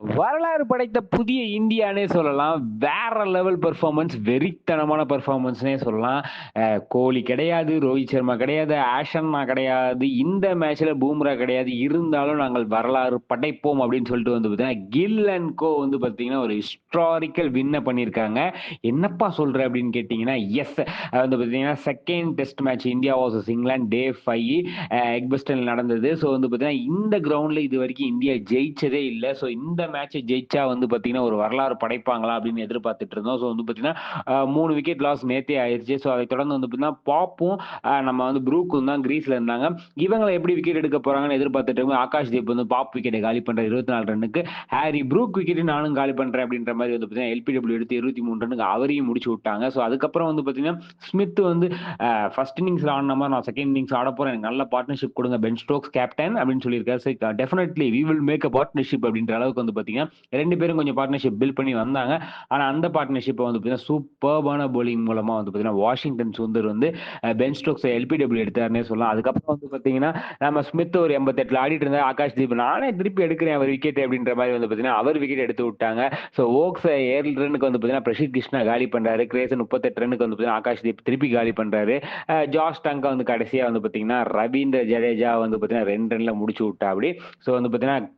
a வரலாறு படைத்த புதிய இந்தியானே சொல்லலாம். வேற லெவல் பெர்ஃபார்மன்ஸ் வெறித்தனமான பெர்ஃபார்மன்ஸ்னே சொல்லலாம். கோலி கிடையாது, ரோஹித் சர்மா கிடையாது, ஆஷன்னா கிடையாது, இந்த மேட்ச்ல பூம்ரா கிடையாது. இருந்தாலும் நாங்கள் வரலாறு படைப்போம் அப்படின்னு சொல்லிட்டு வந்து பார்த்தீங்கன்னா, கில் அண்ட் கோ வந்து பார்த்தீங்கன்னா, ஒரு ஹிஸ்டாரிக்கல் வின்ன பண்ணியிருக்காங்க. என்னப்பா சொல்ற அப்படின்னு கேட்டீங்கன்னா, எஸ் வந்து பார்த்தீங்கன்னா, second test match India versus England day five Edgbaston நடந்தது. ஸோ வந்து பார்த்தீங்கன்னா, இந்த கிரவுண்ட்ல இதுவரைக்கும் இந்தியா ஜெயிச்சதே இல்லை ஸோ இந்த மேட்ச் ஜெயிச்சா வந்து பார்த்தீங்கன்னா, ஒரு வரலாறு படைப்பாங்களா அப்படின்னு எதிர்பார்த்துட்டு இருந்தோம். ஸோ வந்து பார்த்தீங்கன்னா, மூணு விக்கெட் லாஸ் நேத்தே ஆயிடுச்சு ஸோ அதை தொடர்ந்து வந்து பார்த்தீங்கன்னா, பாப்பும் நம்ம வந்து ப்ரூக்கும் தான் கிரீஸ்ல இருந்தாங்க. இவங்கள எப்படி விக்கெட் எடுக்க போறாங்கன்னு எதிர்பார்த்துட்டு ஆகாஷ் தீப் வந்து பாப் விக்கெட்டை காலி பண்றாரு 24 ரன்னுக்கு. ஹாரி ப்ரூக் விக்கெட் நானும் காலி பண்றேன் அப்படின்ற மாதிரி வந்து பார்த்தீங்கன்னா, எல்பிடபிள்யூ எடுத்து 23 ரன்னுக்கு அவரையும் முடிச்சு விட்டாங்க. ஸோ அதுக்கப்புறம் வந்து பார்த்தீங்கன்னா, ஸ்மித் வந்து ஃபர்ஸ்ட் இன்னிங்ஸ்ல ஆடுன மாதிரி நான் செகண்ட் இன்னிங்ஸ் ஆட போறேன். எனக்கு நல்ல பார்ட்னர்ஷிப் கொடுங்க பென் ஸ்டோக்ஸ் கேப்டன் அப்படின்னு சொல்லியிருக்காரு. Definitely we will make a partnership அப்படின்ற அளவுக்கு வந்து பார்த்தீங்கன்னா, ரெண்டு பேரும் கொஞ்சம் பார்ட்னர்ஷிப் பில்ட் பண்ணி வந்தாங்க. ஆனா அந்த பார்ட்னர்ஷிப்பை வந்து பார்த்தீங்கன்னா, சூப்பர்பான பவுலிங் மூலமா வந்து பார்த்தீங்கன்னா, வாஷிங்டன் சுந்தர் வந்து பென் ஸ்டோக்ஸ எல்பிடபிள்யூ எடுத்தாருன்னே சொல்லலாம். அதுக்கப்புறம் வந்து பார்த்தீங்கன்னா, நம்ம ஸ்மித் ஒரு 88ல ஆடிட்டு இருந்தால் ஆகாஷ் தீப் நானே திருப்பி எடுக்கிறேன் அவர் விக்கெட் அப்படின்ற மாதிரி வந்து பார்த்தீங்கன்னா, அவர் விக்கெட் எடுத்து விட்டாங்க. ஸோ ஓக்ஸ 7 ரன்னுக்கு வந்து பார்த்தீங்கன்னா, பிரஷித் கிருஷ்ணா காலி பண்ணுறாரு கிரேசன் 38 ரன்னுக்கு வந்து பார்த்தீங்கன்னா, ஆகாஷ் தீப் திருப்பி காலி பண்ணுறாரு ஜாஸ் டங்கா வந்து கடைசியா வந்து பார்த்தீங்கன்னா, ரவீந்திர ஜடேஜா வந்து பார்த்தீங்கன்னா, ரெண்டு ரன்ல முடிச்சு விட்டா அப்படி ஸோ வந்து பார்த்தீங்கன்னா